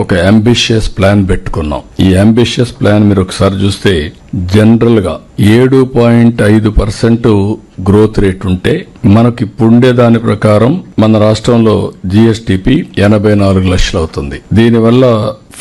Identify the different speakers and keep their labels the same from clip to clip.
Speaker 1: ఒక ambitious plan పెట్టుకున్నాం. ఈ అంబిషియస్ ప్లాన్ మీరు ఒకసారి చూస్తే జనరల్గా ఏడు పాయింట్ ఐదు పర్సెంట్ గ్రోత్ రేట్ ఉంటే మనకి ఇప్పుండే దాని ప్రకారం మన రాష్ట్రంలో జిఎస్టిపి ఎనభై నాలుగు లక్షలు అవుతుంది దీనివల్ల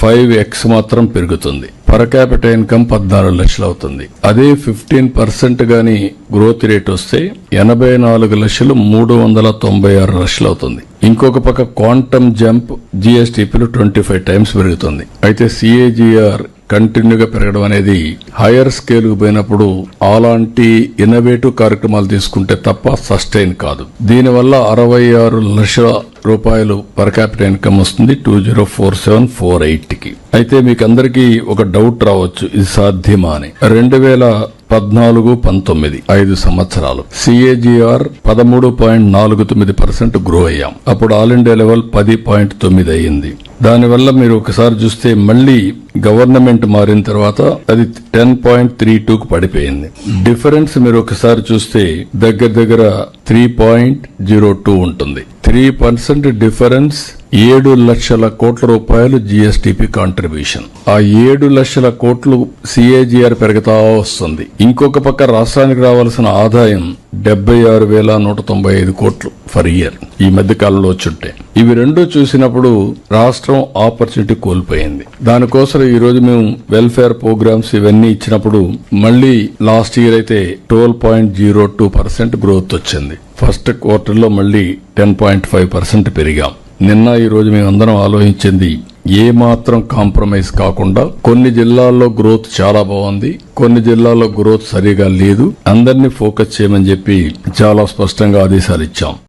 Speaker 1: ఫైవ్ ఎక్స్ మాత్రం పెరుగుతుంది. పర్ క్యాపిటల్ ఇన్కమ్ పద్నాలుగు లక్షలు అవుతుంది. అదే ఫిఫ్టీన్ పర్సెంట్ గాని గ్రోత్ రేట్ వస్తే ఎనభై నాలుగు లక్షలు మూడు వందల తొంభై ఆరు లక్షలు అవుతుంది. ఇంకొక పక్క క్వాంటమ్ జంప్ జిఎస్టిపిలు ట్వంటీ ఫైవ్ టైమ్స్ పెరుగుతుంది. అయితే సిఏజిఆర్ కంటిన్యూగా పెరగడం అనేది హైయర్ స్కేల్కు పోయినప్పుడు అలాంటి ఇన్నోవేటివ్ కార్యక్రమాలు తీసుకుంటే తప్ప సస్టైన్ కాదు. దీనివల్ల అరవై ఆరు లక్షల రూపాయలు పర్ క్యాపిటల్ ఇన్కమ్ వస్తుంది two zero four seven four ఎయిట్కి అయితే మీకు అందరికీ ఒక డౌట్ రావచ్చు ఇది సాధ్యమా అని. రెండు వేల పద్నాలుగు పంతొమ్మిది ఐదు సంవత్సరాలు. సిఏజీఆర్ పదమూడు పాయింట్ నాలుగు తొమ్మిది పర్సెంట్ గ్రో అయ్యాం. అప్పుడు ఆల్ ఇండియా లెవెల్ పది పాయింట్ తొమ్మిది అయ్యింది. దానివల్ల మీరు ఒకసారి చూస్తే మళ్ళీ గవర్నమెంట్ మారిన తర్వాత అది టెన్ పాయింట్ త్రీ టూకు పడిపోయింది. డిఫరెన్స్ మీరు ఒకసారి చూస్తే దగ్గర దగ్గర త్రీ పాయింట్ జీరో టూ ఉంటుంది. త్రీ పర్సెంట్ డిఫరెన్స్ ఏడు లక్షల కోట్ల రూపాయలు జిఎస్టిపి కాంట్రిబ్యూషన్ ఆ ఏడు లక్షల కోట్లు సిఏజిఆర్ పెరుగుతా వస్తుంది. ఇంకొక పక్క రాష్ట్రానికి రావాల్సిన ఆదాయం డెబ్బై ఆరు వేల నూట తొంభై ఐదు కోట్లు ఫర్ ఇయర్. ఈ మధ్య కాలంలో వచ్చుంటే ఇవి రెండు చూసినప్పుడు రాష్ట్రం ఆపర్చునిటీ కోల్పోయింది. దానికోసం ఈ రోజు మేము వెల్ఫేర్ ప్రోగ్రామ్స్ ఇవన్నీ ఇచ్చినప్పుడు మళ్ళీ లాస్ట్ ఇయర్ అయితే twelve point zero two percent growth వచ్చింది. ఫస్ట్ క్వార్టర్లో మళ్ళీ టెన్ పాయింట్ ఫైవ్ పర్సెంట్ పెరిగాం. నిన్న ఈ రోజు మేమందరం ఆలోచించింది ఏ మాత్రం కాంప్రమైజ్ కాకుండా కొన్ని జిల్లాల్లో గ్రోత్ చాలా బాగుంది కొన్ని జిల్లాల్లో గ్రోత్ సరిగా లేదు అందరినీ ఫోకస్ చేయమని చెప్పి చాలా స్పష్టంగా ఆదేశాలు ఇచ్చాం.